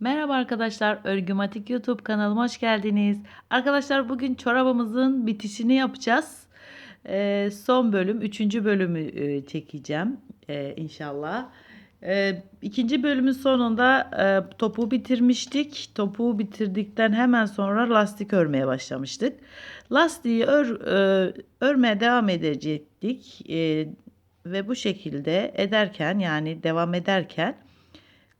Merhaba arkadaşlar, Örgümatik YouTube kanalıma hoş geldiniz. Arkadaşlar bugün çorabımızın bitişini yapacağız. Ee, son bölüm, üçüncü bölümü e, çekeceğim e, inşallah. E, ikinci bölümün sonunda e, topuğu bitirmiştik. Topuğu bitirdikten hemen sonra lastik örmeye başlamıştık. Lastiği ör, e, örmeye devam edecektik. E, ve bu şekilde ederken yani devam ederken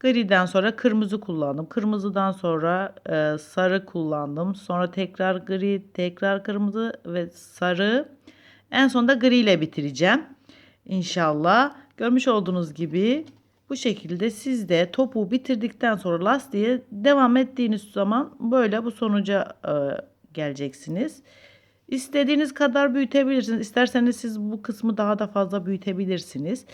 Griden sonra kırmızı kullandım. Kırmızıdan sonra e, sarı kullandım. Sonra tekrar gri, tekrar kırmızı ve sarı. En sonunda gri ile bitireceğim. İnşallah. Görmüş olduğunuz gibi bu şekilde siz de topuğu bitirdikten sonra lastiğe devam ettiğiniz zaman böyle bu sonuca e, geleceksiniz. İstediğiniz kadar büyütebilirsiniz. İsterseniz siz bu kısmı daha da fazla büyütebilirsiniz.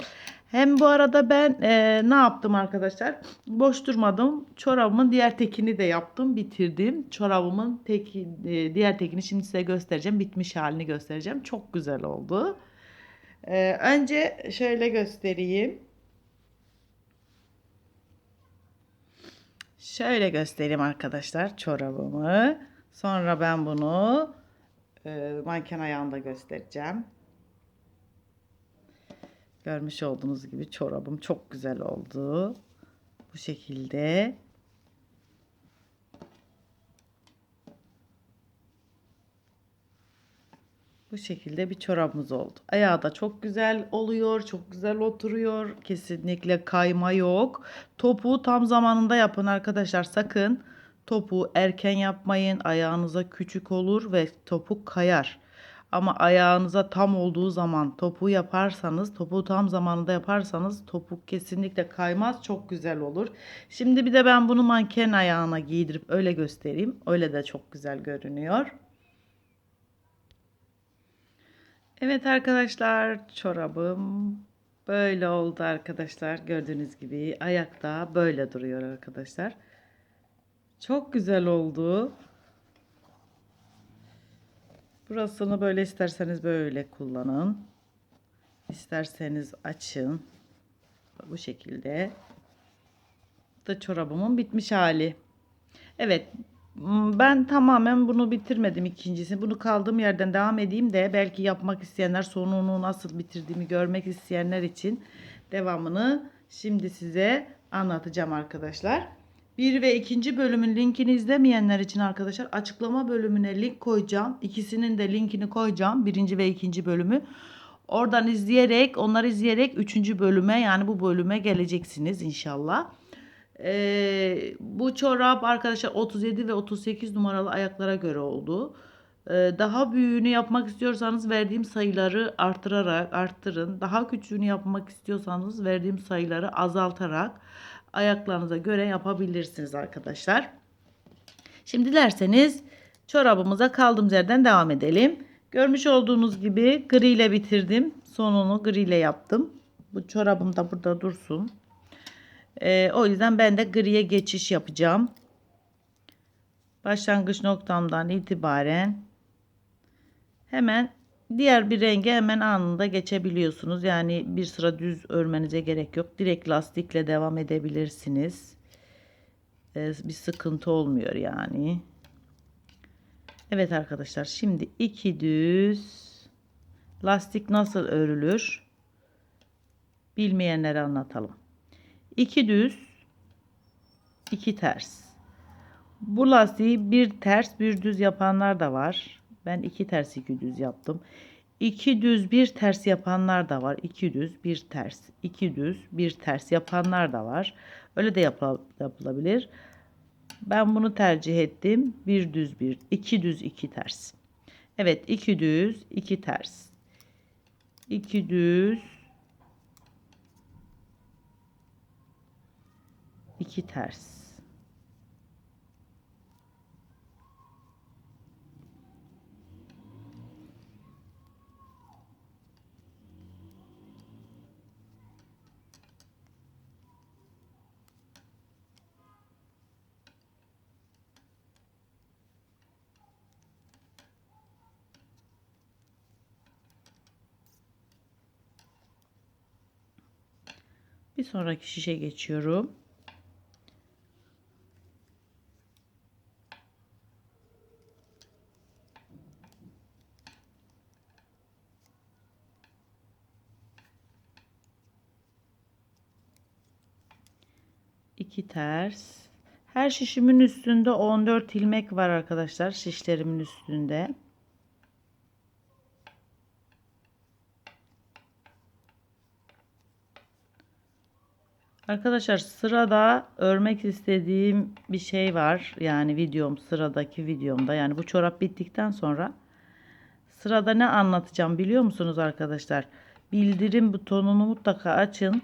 Hem bu arada ben e, ne yaptım arkadaşlar? Boş durmadım. Çorabımın diğer tekini de yaptım, bitirdim. Çorabımın teki, e, diğer tekini şimdi size göstereceğim. Bitmiş halini göstereceğim. Çok güzel oldu. E, önce şöyle göstereyim. Şöyle göstereyim arkadaşlar çorabımı. Sonra ben bunu e, manken ayağında göstereceğim. Görmüş olduğunuz gibi çorabım çok güzel oldu. Bu şekilde. Bu şekilde bir çorabımız oldu. Ayağı da çok güzel oluyor. Çok güzel oturuyor. Kesinlikle kayma yok. Topuğu tam zamanında yapın arkadaşlar. Sakın topuğu erken yapmayın. Ayağınıza küçük olur ve topuk kayar. Ama ayağınıza tam olduğu zaman topuğu yaparsanız, topuğu tam zamanında yaparsanız topuk kesinlikle kaymaz. Çok güzel olur. Şimdi bir de ben bunu manken ayağına giydirip öyle göstereyim. Öyle de çok güzel görünüyor. Evet arkadaşlar çorabım böyle oldu arkadaşlar. Gördüğünüz gibi ayakta böyle duruyor arkadaşlar. Çok güzel oldu. Burasını böyle isterseniz böyle kullanın. İsterseniz açın. Bu şekilde. Bu da çorabımın bitmiş hali. Evet. Ben tamamen bunu bitirmedim ikincisini. Bunu kaldığım yerden devam edeyim de belki yapmak isteyenler sonunu nasıl bitirdiğimi görmek isteyenler için devamını şimdi size anlatacağım arkadaşlar. Bir ve ikinci bölümün linkini izlemeyenler için arkadaşlar açıklama bölümüne link koyacağım. İkisinin de linkini koyacağım. Birinci ve ikinci bölümü. Oradan izleyerek, onları izleyerek üçüncü bölüme yani bu bölüme geleceksiniz inşallah. Ee, bu çorap arkadaşlar 37 ve 38 numaralı ayaklara göre oldu. Ee, daha büyüğünü yapmak istiyorsanız verdiğim sayıları artırarak arttırın. Daha küçüğünü yapmak istiyorsanız verdiğim sayıları azaltarak ayaklarınıza göre yapabilirsiniz arkadaşlar. Şimdi dilerseniz çorabımıza kaldığımız yerden devam edelim. Görmüş olduğunuz gibi gri ile bitirdim. Sonunu gri ile yaptım. Bu çorabım da burada dursun. Ee, o yüzden ben de griye geçiş yapacağım. Başlangıç noktamdan itibaren hemen diğer bir renge hemen anında geçebiliyorsunuz. Yani bir sıra düz örmenize gerek yok. Direkt lastikle devam edebilirsiniz. Ee, bir sıkıntı olmuyor yani. Evet arkadaşlar şimdi iki düz lastik nasıl örülür bilmeyenlere anlatalım. İki düz iki ters. Bu lastiği bir ters bir düz yapanlar da var. Ben iki ters iki düz yaptım. İki düz bir ters yapanlar da var. İki düz bir ters. iki düz bir ters yapanlar da var. Öyle de yapılabilir. Ben bunu tercih ettim. Bir düz bir. iki düz iki ters. Evet iki düz iki ters. iki düz iki ters. Bir sonraki şişe geçiyorum. iki ters her şişimin üstünde 14 ilmek var arkadaşlar şişlerimin üstünde Arkadaşlar sırada örmek istediğim bir şey var. Yani videom sıradaki videomda. Yani bu çorap bittikten sonra sırada ne anlatacağım biliyor musunuz arkadaşlar? Bildirim butonunu mutlaka açın.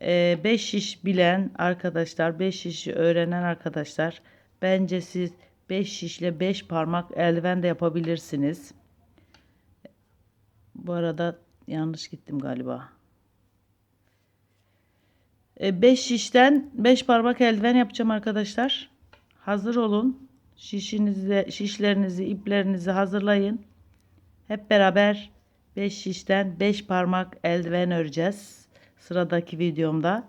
5 şiş bilen arkadaşlar, 5 şişi öğrenen arkadaşlar bence siz 5 şişle 5 parmak eldiven de yapabilirsiniz. Bu arada yanlış gittim galiba. 5 şişten 5 parmak eldiven yapacağım arkadaşlar. Hazır olun. Şişinizi, şişlerinizi, iplerinizi hazırlayın. Hep beraber 5 şişten 5 parmak eldiven öreceğiz. Sıradaki videomda.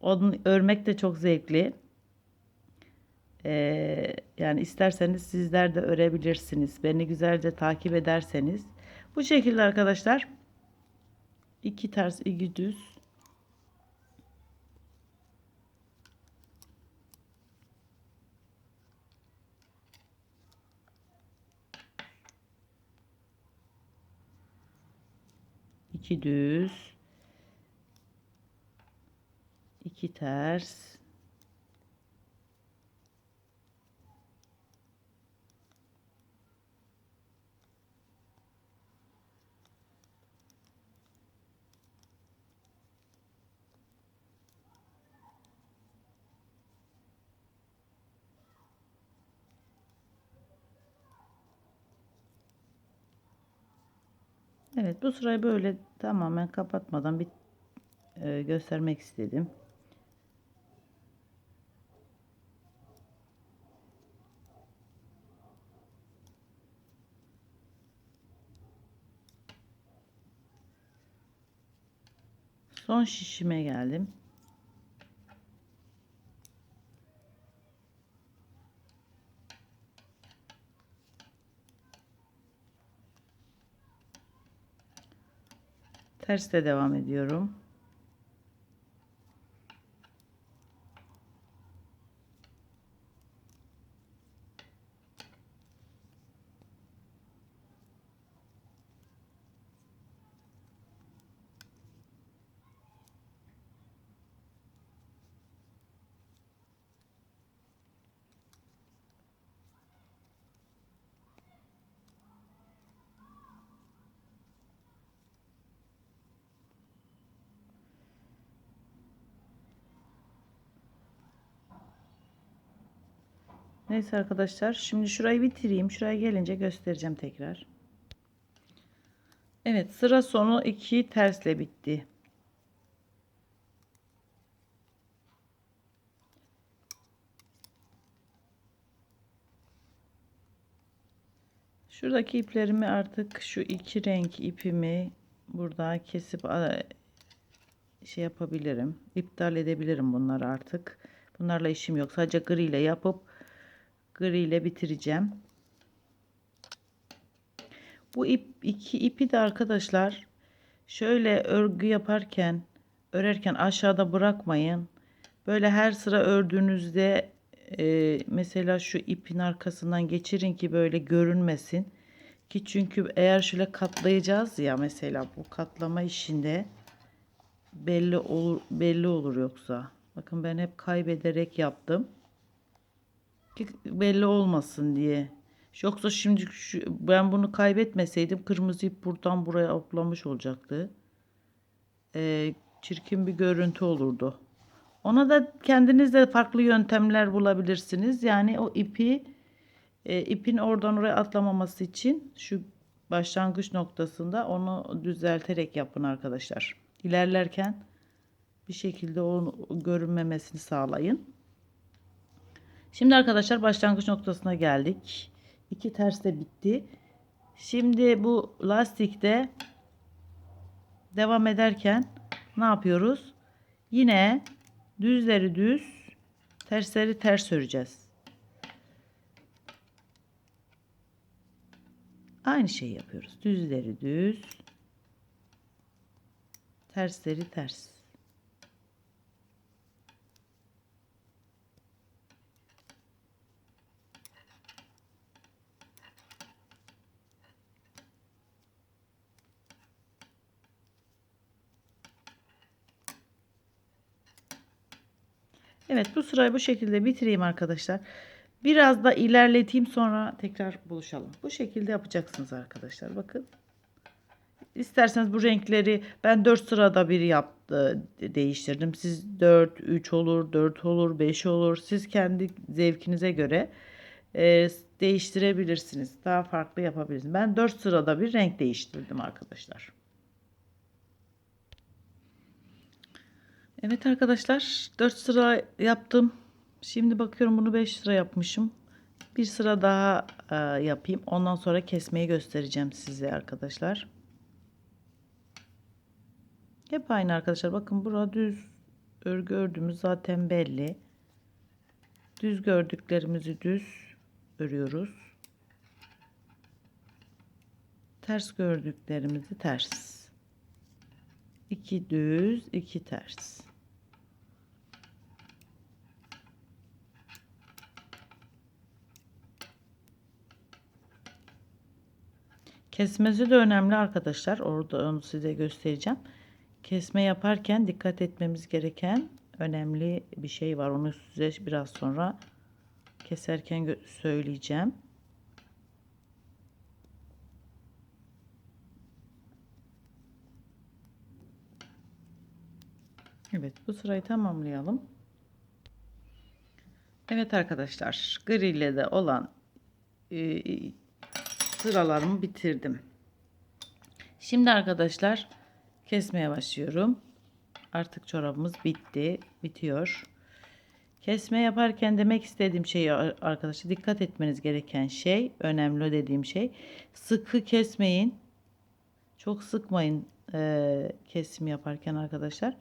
Onu örmek de çok zevkli. Ee, yani isterseniz sizler de örebilirsiniz. Beni güzelce takip ederseniz. Bu şekilde arkadaşlar. iki ters, iki düz. İki düz. İki ters Evet bu sırayı böyle tamamen kapatmadan bir e, göstermek istedim. Son şişime geldim. Tersle devam ediyorum. Neyse arkadaşlar şimdi şurayı bitireyim. Şuraya gelince göstereceğim tekrar. Evet sıra sonu 2 tersle bitti. Şuradaki iplerimi artık şu iki renk ipimi burada kesip şey yapabilirim. İptal edebilirim bunları artık. Bunlarla işim yok. Sadece gri ile yapıp gri ile bitireceğim. Bu ip iki ipi de arkadaşlar şöyle örgü yaparken örerken aşağıda bırakmayın. Böyle her sıra ördüğünüzde e, mesela şu ipin arkasından geçirin ki böyle görünmesin. Ki çünkü eğer şöyle katlayacağız ya mesela bu katlama işinde belli olur belli olur yoksa. Bakın ben hep kaybederek yaptım ki belli olmasın diye. Yoksa şimdi şu, ben bunu kaybetmeseydim kırmızı ip buradan buraya aplamış olacaktı. Ee, çirkin bir görüntü olurdu. Ona da kendiniz de farklı yöntemler bulabilirsiniz. Yani o ipi e, ipin oradan oraya atlamaması için şu başlangıç noktasında onu düzelterek yapın arkadaşlar. İlerlerken bir şekilde onu görünmemesini sağlayın. Şimdi arkadaşlar başlangıç noktasına geldik. İki ters de bitti. Şimdi bu lastikte devam ederken ne yapıyoruz? Yine düzleri düz, tersleri ters öreceğiz. Aynı şeyi yapıyoruz. Düzleri düz, tersleri ters. Evet bu sırayı bu şekilde bitireyim arkadaşlar. Biraz da ilerleteyim sonra tekrar buluşalım. Bu şekilde yapacaksınız arkadaşlar. Bakın. İsterseniz bu renkleri ben 4 sırada bir yaptı değiştirdim. Siz 4, 3 olur, 4 olur, 5 olur. Siz kendi zevkinize göre e, değiştirebilirsiniz. Daha farklı yapabilirsiniz. Ben 4 sırada bir renk değiştirdim arkadaşlar. Evet arkadaşlar 4 sıra yaptım. Şimdi bakıyorum bunu 5 sıra yapmışım. Bir sıra daha e, yapayım. Ondan sonra kesmeyi göstereceğim size arkadaşlar. Hep aynı arkadaşlar. Bakın burada düz örgü ördüğümüz zaten belli. Düz gördüklerimizi düz örüyoruz. Ters gördüklerimizi ters. 2 düz, 2 ters. Kesmesi de önemli arkadaşlar. Orada onu size göstereceğim. Kesme yaparken dikkat etmemiz gereken önemli bir şey var. Onu size biraz sonra keserken söyleyeceğim. Evet bu sırayı tamamlayalım. Evet arkadaşlar gri ile de olan e, sıralarımı bitirdim. Şimdi arkadaşlar kesmeye başlıyorum. Artık çorabımız bitti. Bitiyor. Kesme yaparken demek istediğim şey arkadaşlar dikkat etmeniz gereken şey önemli dediğim şey sıkı kesmeyin. Çok sıkmayın e, kesim yaparken arkadaşlar.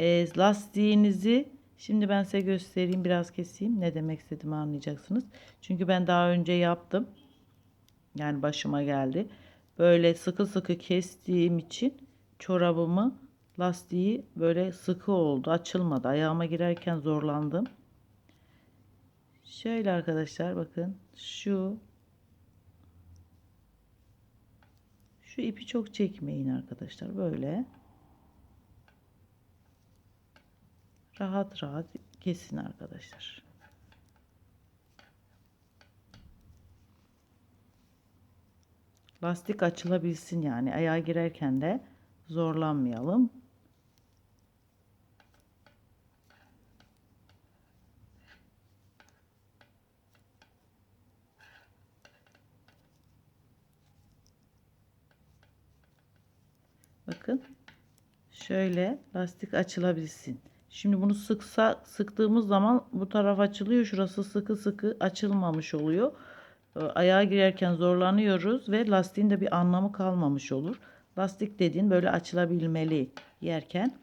E, lastiğinizi şimdi ben size göstereyim biraz keseyim ne demek istediğimi anlayacaksınız. Çünkü ben daha önce yaptım. Yani başıma geldi. Böyle sıkı sıkı kestiğim için çorabımı lastiği böyle sıkı oldu. Açılmadı. Ayağıma girerken zorlandım. Şöyle arkadaşlar bakın. Şu şu ipi çok çekmeyin arkadaşlar. Böyle rahat rahat kesin arkadaşlar. Lastik açılabilsin yani ayağa girerken de zorlanmayalım. Bakın şöyle lastik açılabilsin. Şimdi bunu sıksa sıktığımız zaman bu taraf açılıyor. Şurası sıkı sıkı açılmamış oluyor. Ee, ayağa girerken zorlanıyoruz ve lastiğin de bir anlamı kalmamış olur. Lastik dediğin böyle açılabilmeli yerken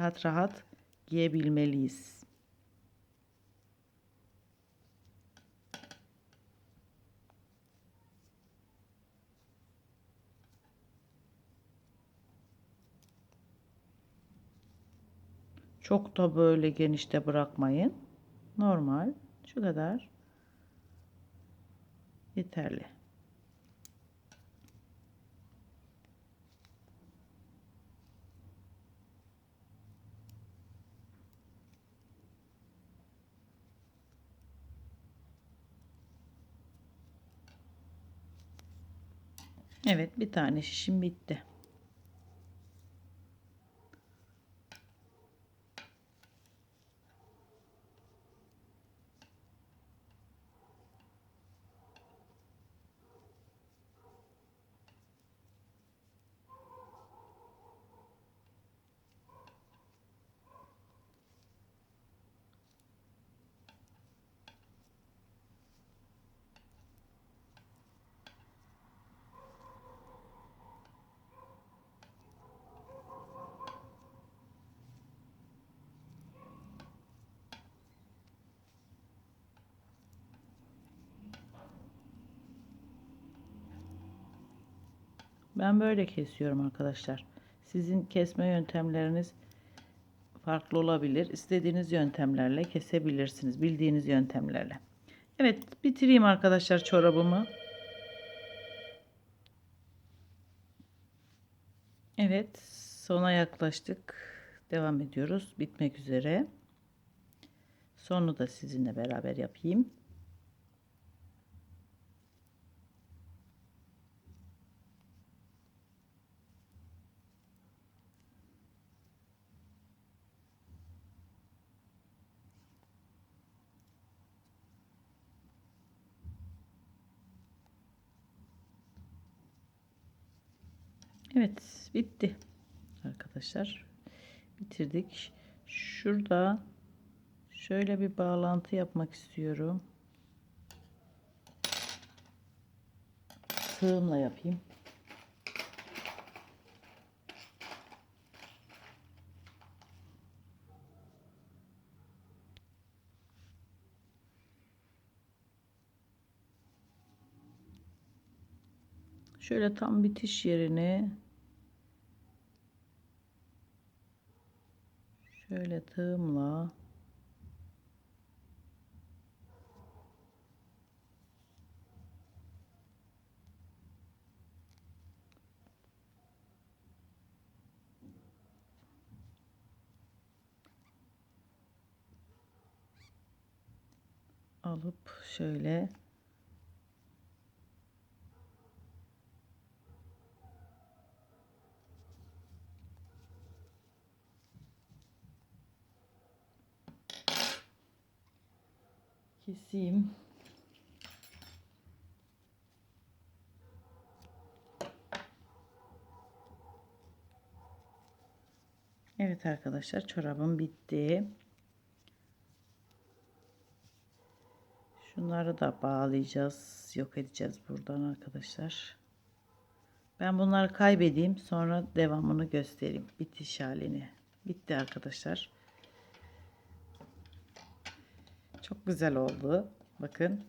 rahat rahat giyebilmeliyiz. Çok da böyle genişte bırakmayın. Normal. Şu kadar. Yeterli. Evet bir tane şişim bitti. Ben böyle kesiyorum arkadaşlar. Sizin kesme yöntemleriniz farklı olabilir. İstediğiniz yöntemlerle kesebilirsiniz. Bildiğiniz yöntemlerle. Evet bitireyim arkadaşlar çorabımı. Evet sona yaklaştık. Devam ediyoruz. Bitmek üzere. Sonunu da sizinle beraber yapayım. Evet bitti. Arkadaşlar bitirdik. Şurada şöyle bir bağlantı yapmak istiyorum. Sığımla yapayım. Şöyle tam bitiş yerini şöyle tığımla. Alıp şöyle keseyim. Evet arkadaşlar çorabım bitti. Şunları da bağlayacağız. Yok edeceğiz buradan arkadaşlar. Ben bunları kaybedeyim. Sonra devamını göstereyim. Bitiş halini. Bitti arkadaşlar. Çok güzel oldu. Bakın.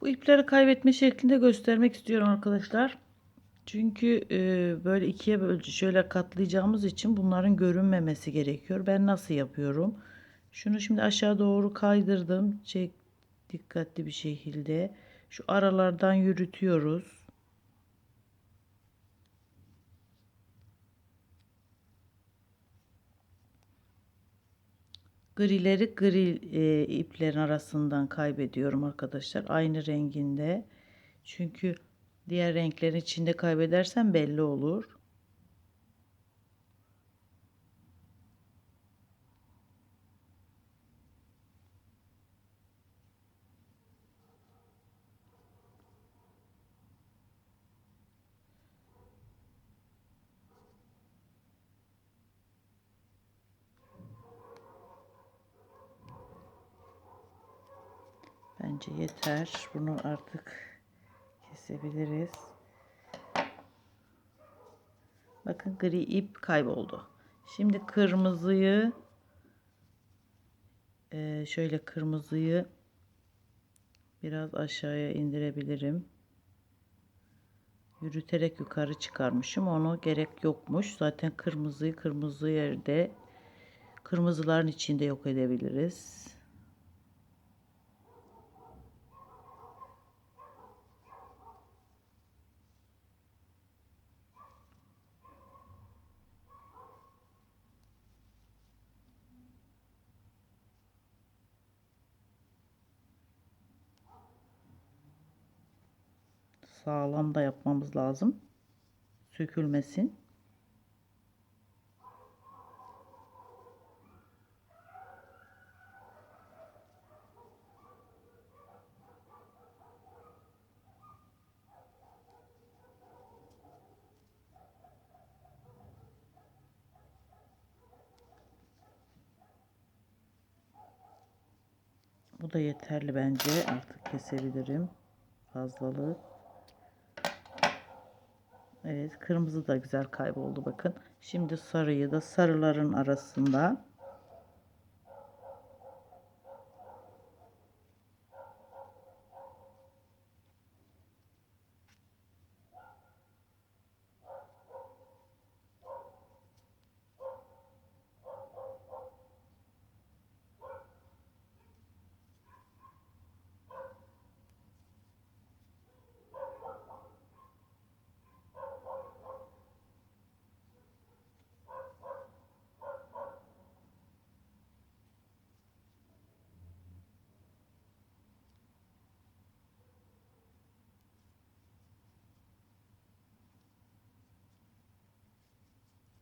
Bu ipleri kaybetme şeklinde göstermek istiyorum arkadaşlar. Çünkü e, böyle ikiye bölce şöyle katlayacağımız için bunların görünmemesi gerekiyor. Ben nasıl yapıyorum? Şunu şimdi aşağı doğru kaydırdım. Çek dikkatli bir şekilde. Şu aralardan yürütüyoruz. Grileri gri e, iplerin arasından kaybediyorum arkadaşlar. Aynı renginde. Çünkü diğer renklerin içinde kaybedersem belli olur. Bence yeter. Bunu artık kesebiliriz. Bakın gri ip kayboldu. Şimdi kırmızıyı e, şöyle kırmızıyı biraz aşağıya indirebilirim. Yürüterek yukarı çıkarmışım. Onu gerek yokmuş. Zaten kırmızıyı kırmızı yerde kırmızıların içinde yok edebiliriz. Sağlam da yapmamız lazım. Sökülmesin. Bu da yeterli bence. Artık kesebilirim. Fazlalığı. Evet kırmızı da güzel kayboldu bakın. Şimdi sarıyı da sarıların arasında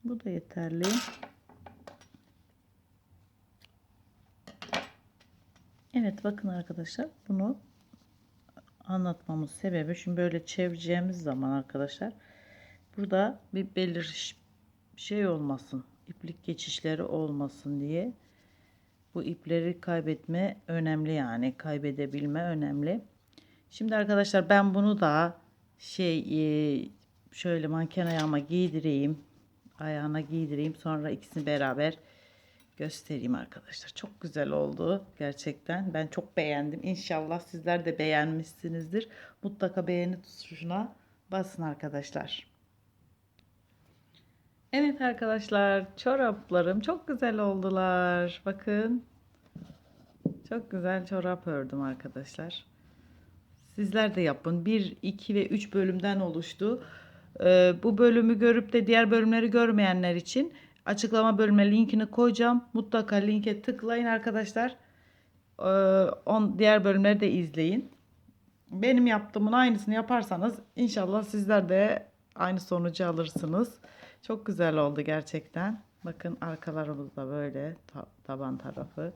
Bu da yeterli. Evet bakın arkadaşlar bunu anlatmamız sebebi şimdi böyle çevireceğimiz zaman arkadaşlar burada bir belir şey olmasın iplik geçişleri olmasın diye bu ipleri kaybetme önemli yani kaybedebilme önemli. Şimdi arkadaşlar ben bunu da şey e, şöyle manken ayağıma giydireyim. Ayağına giydireyim. Sonra ikisini beraber göstereyim arkadaşlar. Çok güzel oldu gerçekten. Ben çok beğendim. İnşallah sizler de beğenmişsinizdir. Mutlaka beğeni tuşuna basın arkadaşlar. Evet arkadaşlar çoraplarım çok güzel oldular. Bakın. Çok güzel çorap ördüm arkadaşlar. Sizler de yapın. 1, 2 ve 3 bölümden oluştu. Ee, bu bölümü görüp de diğer bölümleri görmeyenler için açıklama bölümüne linkini koyacağım. Mutlaka linke tıklayın arkadaşlar. Ee, on, diğer bölümleri de izleyin. Benim yaptığımın aynısını yaparsanız inşallah sizler de aynı sonucu alırsınız. Çok güzel oldu gerçekten. Bakın arkalarımız da böyle ta- taban tarafı.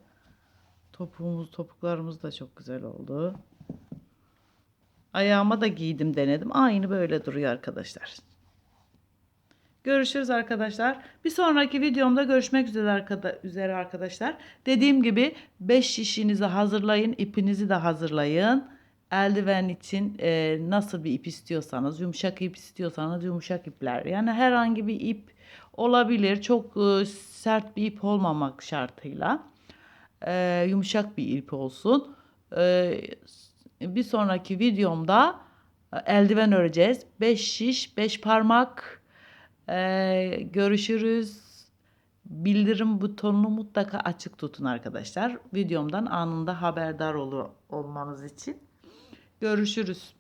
Topuğumuz, topuklarımız da çok güzel oldu. Ayağıma da giydim denedim. Aynı böyle duruyor arkadaşlar. Görüşürüz arkadaşlar. Bir sonraki videomda görüşmek üzere, arkada, üzere arkadaşlar. Dediğim gibi 5 şişinizi hazırlayın. ipinizi de hazırlayın. Eldiven için e, nasıl bir ip istiyorsanız, yumuşak ip istiyorsanız yumuşak ipler. Yani herhangi bir ip olabilir. Çok e, sert bir ip olmamak şartıyla. E, yumuşak bir ip olsun. E, bir sonraki videomda e, eldiven öreceğiz. 5 şiş, 5 parmak. Ee, görüşürüz. Bildirim butonunu mutlaka açık tutun arkadaşlar. Videomdan anında haberdar olur olmanız için. Görüşürüz.